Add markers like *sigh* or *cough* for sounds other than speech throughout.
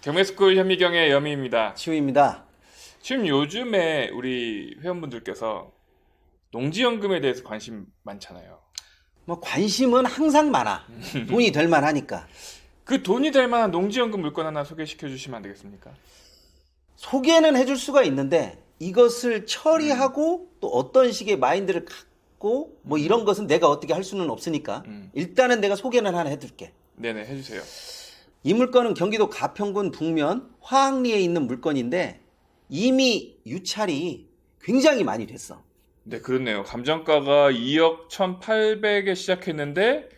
경매스쿨 현미경의 여미입니다. 치우입니다. 지금 요즘에 우리 회원분들께서 농지연금에 대해서 관심 많잖아요. 뭐 관심은 항상 많아. 돈이 될 만하니까. 그 돈이 될 만한 농지연금 물건 하나 소개시켜 주시면 안 되겠습니까? 소개는 해줄 수가 있는데 이것을 처리하고 또 어떤 식의 마인드를 갖고 뭐 이런 것은 내가 어떻게 할 수는 없으니까 음. 일단은 내가 소개는 하나 해둘게. 네네 해주세요. 이 물건은 경기도 가평군 북면 화학리에 있는 물건인데 이미 유찰이 굉장히 많이 됐어. 네 그렇네요. 감정가가 2억 1,800에 시작했는데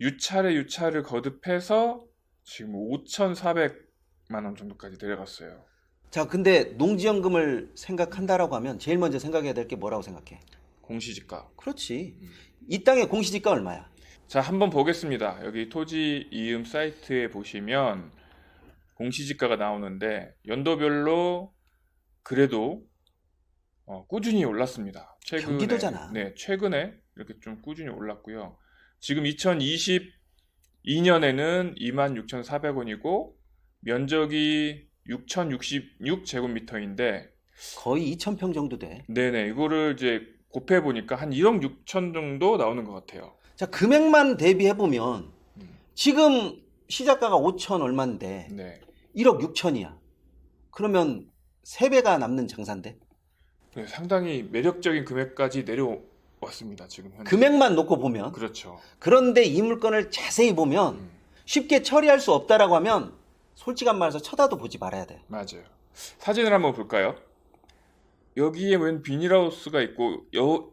유찰에 유찰을 거듭해서 지금 5,400만 원 정도까지 내려갔어요. 자, 근데 농지연금을 생각한다라고 하면 제일 먼저 생각해야 될 게 뭐라고 생각해? 공시지가. 그렇지. 음. 이 땅의 공시지가 얼마야? 자, 한번 보겠습니다. 여기 토지 이음 사이트에 보시면 공시지가가 나오는데 연도별로 그래도 어, 꾸준히 올랐습니다. 최근에 경기도잖아. 네, 최근에 이렇게 좀 꾸준히 올랐고요. 지금 2022년에는 26,400원이고 면적이 6,066 제곱미터인데 거의 2,000평 정도 돼. 네네 이거를 이제 곱해 보니까 한 1억 6천 정도 나오는 것 같아요. 자, 금액만 대비해 보면 음. 지금 시작가가 5천 얼마인데 네. 1억 6천이야. 그러면 3배가 남는 장사인데 네, 상당히 매력적인 금액까지 내려왔습니다. 지금 현재. 금액만 놓고 보면 그렇죠. 그런데 이 물건을 자세히 보면 음, 쉽게 처리할 수 없다라고 하면 솔직한 말해서 쳐다도 보지 말아야 돼. 맞아요. 사진을 한번 볼까요? 여기에 웬 비닐하우스가 있고 여,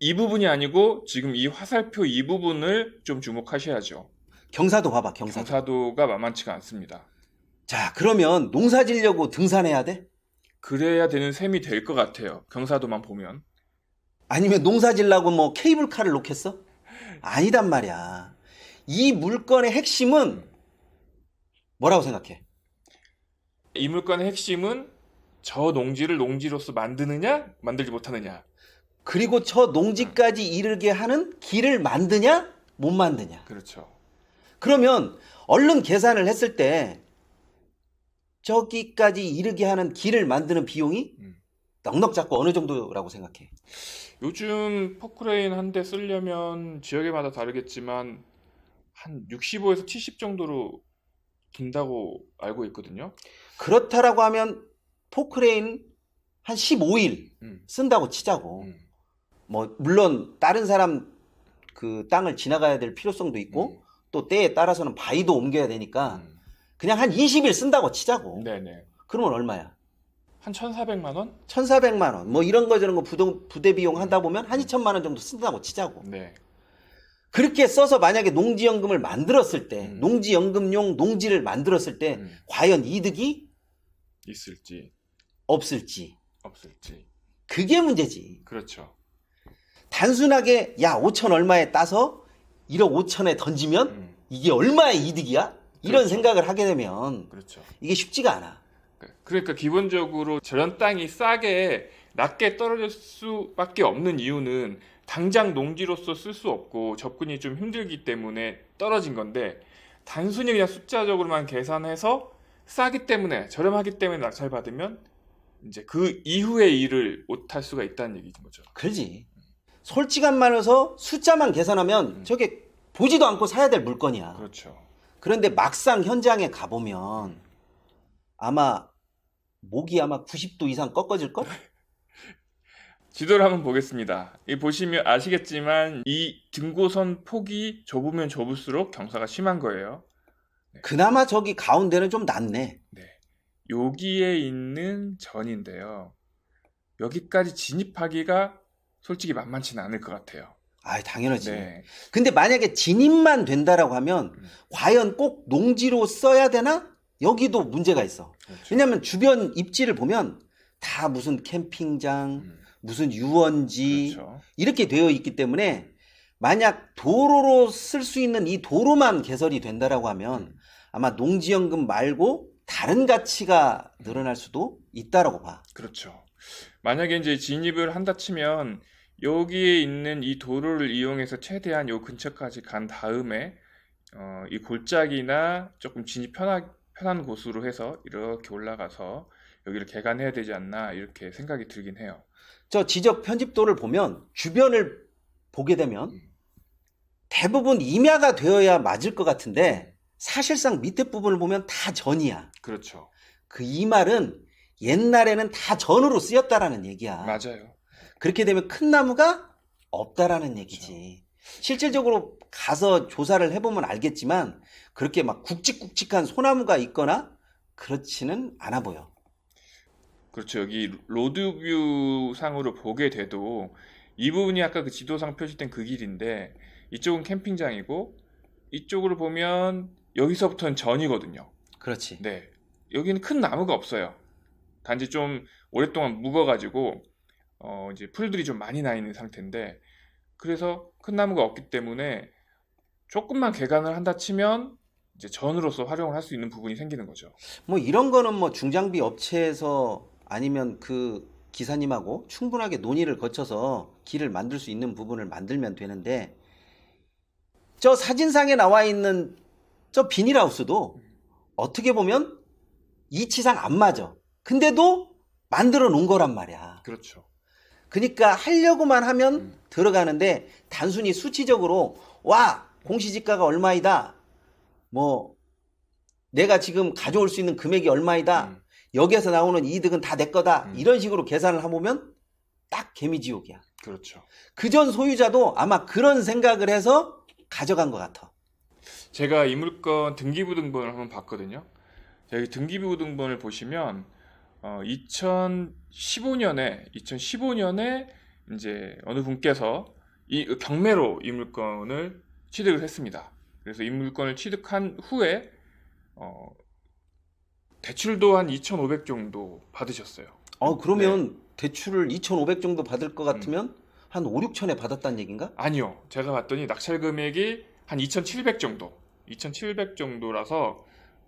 이 부분이 아니고 지금 이 화살표 이 부분을 좀 주목하셔야죠. 경사도 봐봐, 경사도. 경사도가 만만치가 않습니다. 자, 그러면 농사 지려고 등산해야 돼? 그래야 되는 셈이 될 것 같아요. 경사도만 보면. 아니면 농사 지려고 뭐 케이블카를 놓겠어? 아니단 말이야. 이 물건의 핵심은 뭐라고 생각해? 이 물건의 핵심은 저 농지를 농지로서 만드느냐, 만들지 못하느냐. 그리고 저 농지까지 이르게 하는 길을 만드냐, 못 만드냐. 그렇죠. 그러면 얼른 계산을 했을 때 저기까지 이르게 하는 길을 만드는 비용이 음. 넉넉 잡고 어느 정도라고 생각해? 요즘 포크레인 한 대 쓰려면 지역에마다 다르겠지만 한 65에서 70 정도로 든다고 알고 있거든요. 그렇다라고 하면 포크레인 한 15일 음, 쓴다고 치자고. 음, 뭐 물론 다른 사람 그 땅을 지나가야 될 필요성도 있고 또 때에 따라서는 바위도 옮겨야 되니까 음. 그냥 한 20일 쓴다고 치자고. 네네. 그러면 얼마야? 한 1,400만 원? 1,400만 원. 뭐 이런 거 저런 거 부동, 부대 비용 한다 보면 한 2천만 원 정도 쓴다고 치자고. 네. 그렇게 써서 만약에 농지연금을 만들었을 때, 음. 농지연금용 농지를 만들었을 때 음, 과연 이득이 있을지 없을지. 없을지. 그게 문제지. 그렇죠. 단순하게 야 5천 얼마에 따서 1억 5천에 던지면 음, 이게 얼마의 이득이야? 이런 그렇죠. 생각을 하게 되면 그렇죠. 이게 쉽지가 않아. 그러니까 기본적으로 저런 땅이 싸게 낮게 떨어질 수밖에 없는 이유는 당장 농지로서 쓸 수 없고 접근이 좀 힘들기 때문에 떨어진 건데 단순히 그냥 숫자적으로만 계산해서 싸기 때문에 저렴하기 때문에 낙찰 받으면 이제 그 이후의 일을 못할 수가 있다는 얘기인 거죠. 그러지. 솔직한 말해서 숫자만 계산하면 음. 저게 보지도 않고 사야 될 물건이야. 그렇죠. 그런데 막상 현장에 가보면 아마 목이 아마 90도 이상 꺾어질 걸? *laughs* 지도를 한번 보겠습니다. 이 보시면 아시겠지만 이 등고선 폭이 좁으면 좁을수록 경사가 심한 거예요. 그나마 저기 가운데는 좀 낫네. 네. 여기에 있는 전인데요. 여기까지 진입하기가 솔직히 만만치는 않을 것 같아요. 아, 당연하지. 네. 근데 만약에 진입만 된다라고 하면 음. 과연 꼭 농지로 써야 되나? 여기도 문제가 있어. 그렇죠. 왜냐면 주변 입지를 보면 다 무슨 캠핑장, 음, 무슨 유원지 그렇죠. 이렇게 되어 있기 때문에 만약 도로로 쓸 수 있는 이 도로만 개설이 된다라고 하면 음. 아마 농지연금 말고 다른 가치가 늘어날 수도 있다라고 봐. 그렇죠. 만약에 이제 진입을 한다 치면 여기에 있는 이 도로를 이용해서 최대한 요 근처까지 간 다음에 어, 이 골짜기나 조금 진입 편하, 편한 곳으로 해서 이렇게 올라가서 여기를 개간해야 되지 않나 이렇게 생각이 들긴 해요. 저 지적 편집도를 보면 주변을 보게 되면 음. 대부분 임야가 되어야 맞을 것 같은데 사실상 밑에 부분을 보면 다 전이야. 그렇죠. 그 이 말은 옛날에는 다 전으로 쓰였다라는 얘기야. 맞아요. 그렇게 되면 큰 나무가 없다라는 얘기지. 실질적으로 가서 조사를 해보면 알겠지만 그렇게 막 굵직굵직한 소나무가 있거나 그렇지는 않아 보여. 그렇죠. 여기 로드뷰 상으로 보게 돼도 이 부분이 아까 그 지도상 표시된 그 길인데 이쪽은 캠핑장이고 이쪽으로 보면 여기서부터는 전이거든요. 그렇지. 네. 여기는 큰 나무가 없어요. 단지 좀 오랫동안 묵어가지고 어 이제 풀들이 좀 많이 나 있는 상태인데 그래서 큰 나무가 없기 때문에 조금만 개간을 한다 치면 이제 전으로서 활용을 할 수 있는 부분이 생기는 거죠. 뭐 이런 거는 뭐 중장비 업체에서 아니면 그 기사님하고 충분하게 논의를 거쳐서 길을 만들 수 있는 부분을 만들면 되는데 저 사진상에 나와 있는 저 비닐하우스도 어떻게 보면 이치상 안 맞아. 근데도 만들어 놓은 거란 말이야. 그렇죠. 그러니까 하려고만 하면 음. 들어가는데 단순히 수치적으로 와 공시지가가 얼마이다. 뭐 내가 지금 가져올 수 있는 금액이 얼마이다. 음, 여기에서 나오는 이득은 다 내 거다. 음. 이런 식으로 계산을 해보면 딱 개미지옥이야. 그렇죠. 그 전 소유자도 아마 그런 생각을 해서 가져간 것 같아. 제가 이 물건 등기부등본을 한번 봤거든요. 여기 등기부등본을 보시면 어, 2015년에 2015년에 이제 어느 분께서 이 경매로 이 물건을 취득을 했습니다. 그래서 이 물건을 취득한 후에 어, 대출도 한 2,500 정도 받으셨어요. 어 그러면 네. 대출을 2,500 정도 받을 음. 것 같으면 한 5, 6천에 받았다는 얘기인가? 아니요. 제가 봤더니 낙찰 금액이 한 2,700 정도. 2,700 정도라서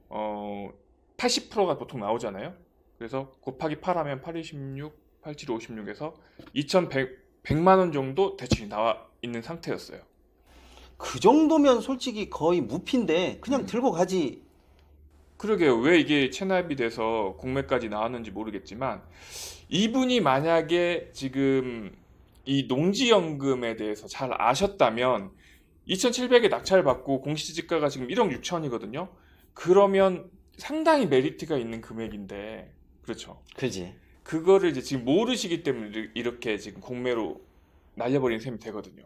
어 80%가 보통 나오잖아요. 그래서 곱하기 8 하면 8, 26, 87, 56에서 2,100 100만 원 정도 대출이 나와 있는 상태였어요. 그 정도면 솔직히 거의 무피인데 그냥 음. 들고 가지. 그러게요. 왜 이게 체납이 돼서 공매까지 나왔는지 모르겠지만 이분이 만약에 지금 이 농지연금에 대해서 잘 아셨다면 2,700에 낙찰 받고 공시지가가 지금 1억 6천이거든요. 그러면 상당히 메리트가 있는 금액인데 그렇죠. 그지. 그거를 이제 지금 모르시기 때문에 이렇게 지금 공매로 날려버린 셈이 되거든요.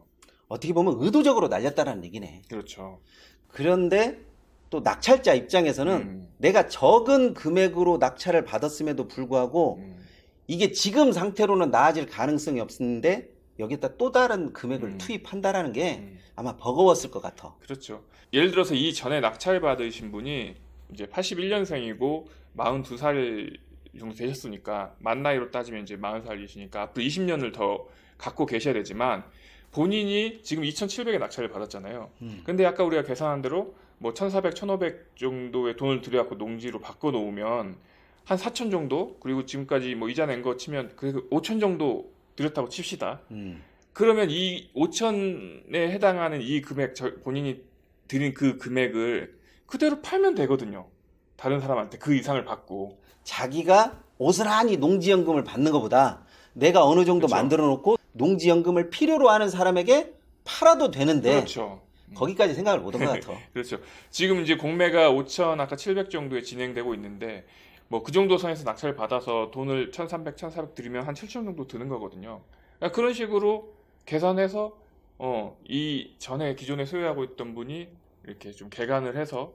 어떻게 보면 의도적으로 날렸다라는 얘기네. 그렇죠. 그런데 또 낙찰자 입장에서는 음, 내가 적은 금액으로 낙찰을 받았음에도 불구하고 음, 이게 지금 상태로는 나아질 가능성이 없는데 여기다 또 다른 금액을 음. 투입한다라는 게 음. 아마 버거웠을 것 같아. 그렇죠. 예를 들어서 이 전에 낙찰 받으신 분이 이제 81년생이고 42살 정도 되셨으니까 만 나이로 따지면 이제 40살이시니까 앞으로 20년을 더 갖고 계셔야 되지만 본인이 지금 2,700에 낙찰을 받았잖아요. 음. 근데 아까 우리가 계산한 대로 뭐 1,400, 1,500 정도의 돈을 들여갖고 농지로 바꿔 놓으면 한 4천 정도 그리고 지금까지 뭐 이자 낸 거 치면 그래도 5천 정도 들였다고 칩시다. 음. 그러면 이 5천에 해당하는 이 금액 저- 본인이 드린 그 금액을 그대로 팔면 되거든요. 다른 사람한테 그 이상을 받고 자기가 오스란히 농지연금을 받는 것보다 내가 어느 정도 그렇죠. 만들어 놓고 농지연금을 필요로 하는 사람에게 팔아도 되는데 그렇죠. 음, 거기까지 생각을 못 한 것 같아. *laughs* 그렇죠. 지금 이제 공매가 5천 아까 700 정도에 진행되고 있는데 뭐 그 정도 선에서 낙찰 받아서 돈을 1,300, 1,400 드리면 한 7천 정도 드는 거거든요. 그러니까 그런 식으로 계산해서 어, 이 전에 기존에 소유하고 있던 분이 이렇게 좀 개간을 해서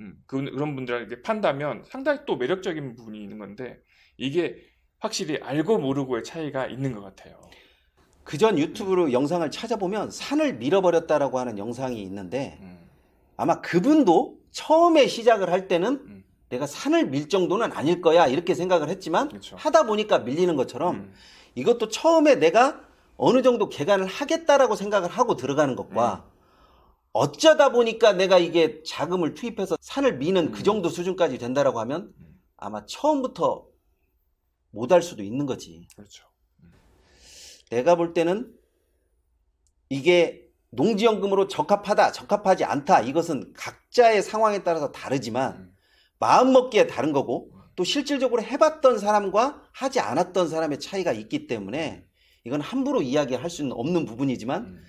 음, 그, 그런 분들에게 판다면 상당히 또 매력적인 부분이 있는 건데 이게 확실히 알고 모르고의 차이가 있는 것 같아요. 그전 유튜브로 영상을 찾아보면 산을 밀어버렸다라고 하는 영상이 있는데 음, 아마 그분도 처음에 시작을 할 때는 음. 내가 산을 밀 정도는 아닐 거야 이렇게 생각을 했지만 그렇죠. 하다 보니까 밀리는 것처럼 음, 이것도 처음에 내가 어느 정도 개간을 하겠다라고 생각을 하고 들어가는 것과 음. 어쩌다 보니까 내가 이게 자금을 투입해서 산을 미는 음. 그 정도 수준까지 된다라고 하면 음. 아마 처음부터 못 할 수도 있는 거지. 그렇죠. 내가 볼 때는 이게 농지연금으로 적합하다, 적합하지 않다. 이것은 각자의 상황에 따라서 다르지만 음. 마음 먹기에 다른 거고 또 실질적으로 해봤던 사람과 하지 않았던 사람의 차이가 있기 때문에 이건 함부로 이야기할 수는 없는 부분이지만 음,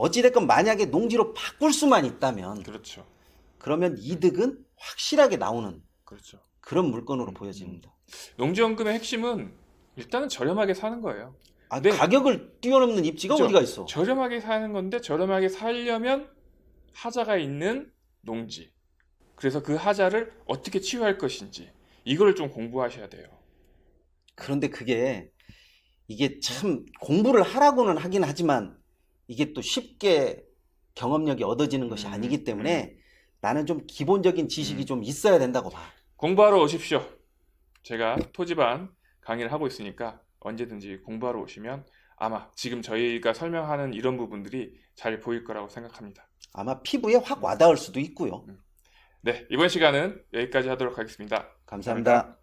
어찌됐건 만약에 농지로 바꿀 수만 있다면 그렇죠. 그러면 이득은 확실하게 나오는 그렇죠. 그런 물건으로 보여집니다. 농지연금의 핵심은 일단은 저렴하게 사는 거예요. 아, 네. 가격을 뛰어넘는 입지가 그죠? 어디가 있어? 저렴하게 사는 건데 저렴하게 살려면 하자가 있는 농지. 그래서 그 하자를 어떻게 치유할 것인지 이거를 좀 공부하셔야 돼요. 그런데 그게 이게 참 공부를 하라고는 하긴 하지만 이게 또 쉽게 경험력이 얻어지는 것이 음, 아니기 때문에 나는 좀 기본적인 지식이 음. 좀 있어야 된다고 봐. 공부하러 오십시오. 제가 토지반 강의를 하고 있으니까 언제든지 공부하러 오시면 아마 지금 저희가 설명하는 이런 부분들이 잘 보일 거라고 생각합니다. 아마 피부에 확 와닿을 수도 있고요. 네, 이번 시간은 여기까지 하도록 하겠습니다. 감사합니다.